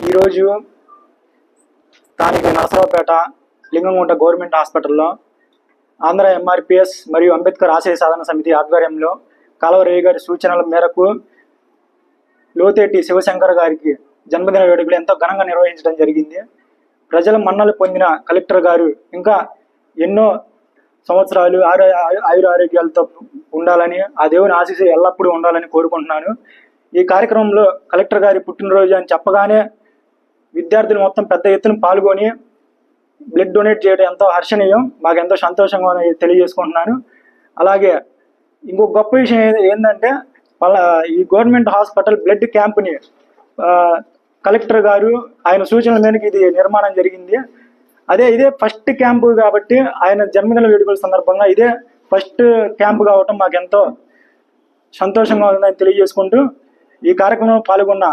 ఈరోజు స్థానిక నరసరావుపేట లింగంగుంట గవర్నమెంట్ హాస్పిటల్లో ఆంధ్ర ఎంఆర్పిఎస్ మరియు అంబేద్కర్ ఆశయ సాధన సమితి ఆధ్వర్యంలో కాలవరేవి గారి సూచనల మేరకు లోతేటి శివశంకర్ గారికి జన్మదిన వేడుకలు ఎంతో ఘనంగా నిర్వహించడం జరిగింది. ప్రజల మన్నలు పొందిన కలెక్టర్ గారు ఇంకా ఎన్నో సంవత్సరాలు ఆరు ఆయుర ఆరోగ్యాలతో ఉండాలని ఆ దేవుని ఆశీస్సు ఎల్లప్పుడూ ఉండాలని కోరుకుంటున్నాను. ఈ కార్యక్రమంలో కలెక్టర్ గారి పుట్టినరోజు అని చెప్పగానే విద్యార్థులు మొత్తం పెద్ద ఎత్తున పాల్గొని బ్లడ్ డొనేట్ చేయడం ఎంతో హర్షణీయం మాకు ఎంతో సంతోషంగా తెలియజేసుకుంటున్నాను. అలాగే ఇంకో గొప్ప విషయం ఏంటంటే వాళ్ళ ఈ గవర్నమెంట్ హాస్పిటల్ బ్లడ్ క్యాంప్ని కలెక్టర్ గారు ఆయన సూచనల మేరకు ఇది నిర్మాణం జరిగింది. అదే ఇదే ఫస్ట్ క్యాంపు కాబట్టి ఆయన జన్మదిన వేడుకల సందర్భంగా ఇదే ఫస్ట్ క్యాంపు కావటం మాకు ఎంతో సంతోషంగా ఉందని తెలియజేసుకుంటూ ఈ కార్యక్రమంలో పాల్గొన్న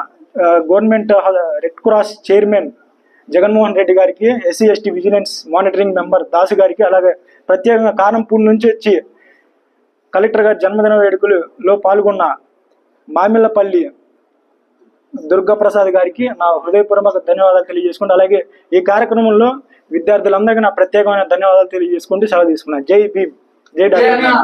government red cross chairman Jaganmohan Reddy గారికి SC ST vigilance monitoring member Dasu గారికి అలాగే ప్రత్యేకంగా కారంపూడి నుంచి వచ్చి కలెక్టర్ గారి జన్మదిన వేడుకలలో పాల్గొన్న మామిళ్ళపల్లి దుర్గాప్రసాద్ గారికి నా హృదయపూర్వక ధన్యవాదాలు తెలియజేసుకుంటూ అలాగే ఈ కార్యక్రమంలో విద్యార్థులందరికీ నా ప్రత్యేకమైన ధన్యవాదాలు తెలియజేసుకుంటూ సెలవు తీసుకున్నాను జై భీమ్ జై డాక్టర్